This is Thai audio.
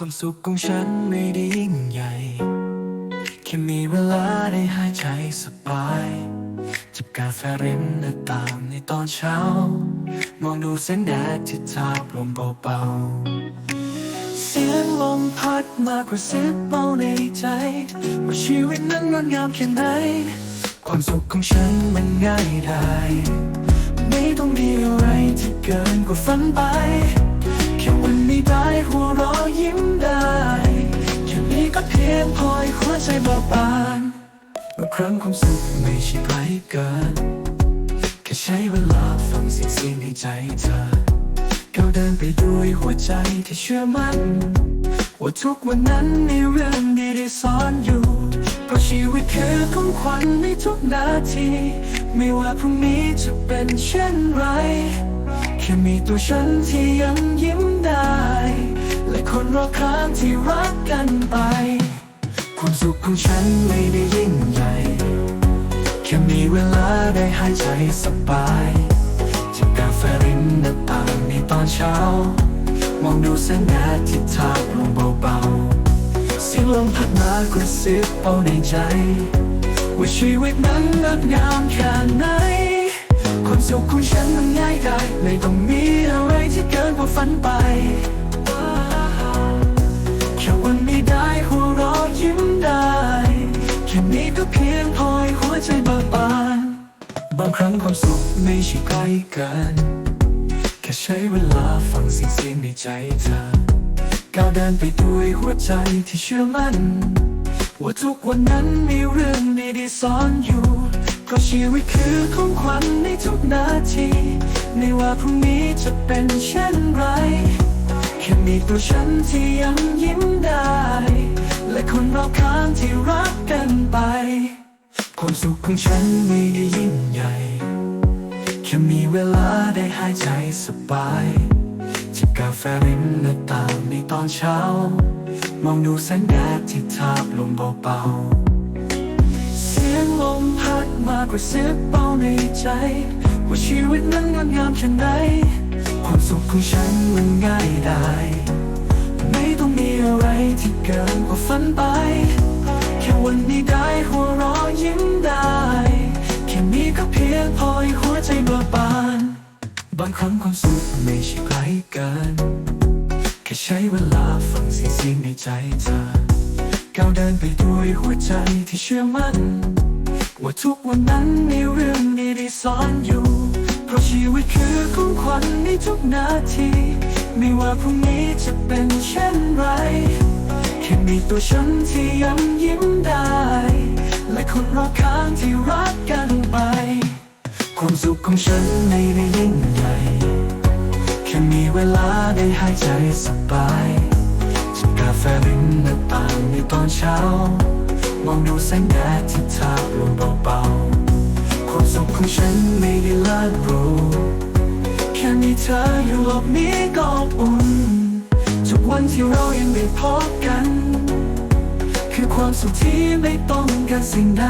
ความสุขของฉันไม่ได้ยิ่งใหญ่ แค่มีเวลาได้หายใจสบาย จิบกาแฟริมหน้าต่างในตอนเช้า มองดูแสงแดดที่ทาบลมเบาๆ เสียงลมพัดมากระซิบเบาในใจ ว่าชีวิตนั้นงดงามแค่ไหน ความสุขของฉันมันง่ายได้ ไม่ต้องมีอะไรที่เกินกว่าฝันไป แค่วันนี้ได้หัวเราะยิ้ม พียงพอให้หัวใจบาบบางบางครั้งความสุขไม่ใช่ไกลเกิน แค่ใช้เวลาฟังเสียงเสียงในใจเธอก้าวเดินไปด้วยหัวใจที่เชื่อมั่นว่าทุกวันนั้นมีเรื่องดีที่ซ่อนอยู่เพราะชีวิตคือของขวัญในทุกนาที ไม่ว่าพรุ่งนี้จะเป็นเช่นไร แค่มีตัวฉันที่ยังยิ้มได้ และคนรอบข้างที่รักกันไป ความสุขของฉันไม่ได้ยิ่งใหญ่แค่มีเวลาได้หายใจสบายจิบกาแฟริมหน้าต่างในตอนเช้ามองดูแสงแดดที่ทาบลงเบาๆเสียงลมพัดมากระซิบเบาในใจ ว่าชีวิตนั้นงดงามแค่ไหนความสุขของฉันมันง่ายได้ไม่ต้องมีอะไรที่เกินกว่าฝันไป เพียงพอให้หัวใจเบิกบาน บางครั้งความสุขไม่ใช่ไกลเกินแค่ใช้เวลาฟังเสียงเสียงในใจเธอก้าวเดินไปด้วยหัวใจที่เชื่อมั่น ว่าทุกวันนั้นมีเรื่องดีๆซ่อนอยู่เพราะชีวิตคือของขวัญในทุกนาทีไม่ว่าพรุ่งนี้จะเป็นเช่นไร แค่มีตัวฉันที่ยังยิ้มได้ และคนรอบข้างที่รักกัน ความสุขของฉันไม่ได้ยิ่งใหญ่ แค่มีเวลาได้หายใจสบายจิบกาแฟริมหน้าต่างในตอนเช้า มองดูแสงแดดที่ทาบลมเบาๆ เสียงลมพัดมากระซิบเบาในใจ ว่าชีวิตนั้นงดงามแค่ไหนความสุขของฉันมันง่ายได้ ไม่ต้องมีอะไรที่เกินกว่าฝันไป แค่วันนี้ได้หัวเราะ ยิ้มได้ แค่นี้ก็เพียงพอให้หัวใจเบิกบาน บางครั้งความสุขไม่ใช่ไกลเกินแค่ใช้เวลาฟังเสียงเสียงในใจเธอก้าวเดินไปด้วยหัวใจที่เชื่อมั่น ว่าทุกวันนั้นมีเรื่องดีๆซ่อนอยู่ เพราะชีวิตคือของขวัญในทุกนาที ไม่ว่าพรุ่งนี้จะเป็นเช่นไร แค่มีตัวฉันที่ยังยิ้มได้ และคนรอบข้างที่รักกันไป ความสุขของฉันไม่ได้ยิ่งใหญ่แค่มีเวลาได้หายใจสบายจิบกาแฟริมหน้าต่างในตอนเช้า มองดูแสงแดดที่ทาบลงเบาๆ ความสุขของฉันไม่ได้เลิศหรูแค่มีเธออยู่โลกนี้ก็อบอุ่นทุกวันที่เรายังได้พบกัน ความสุขที่ไม่ต้องการสิ่งใด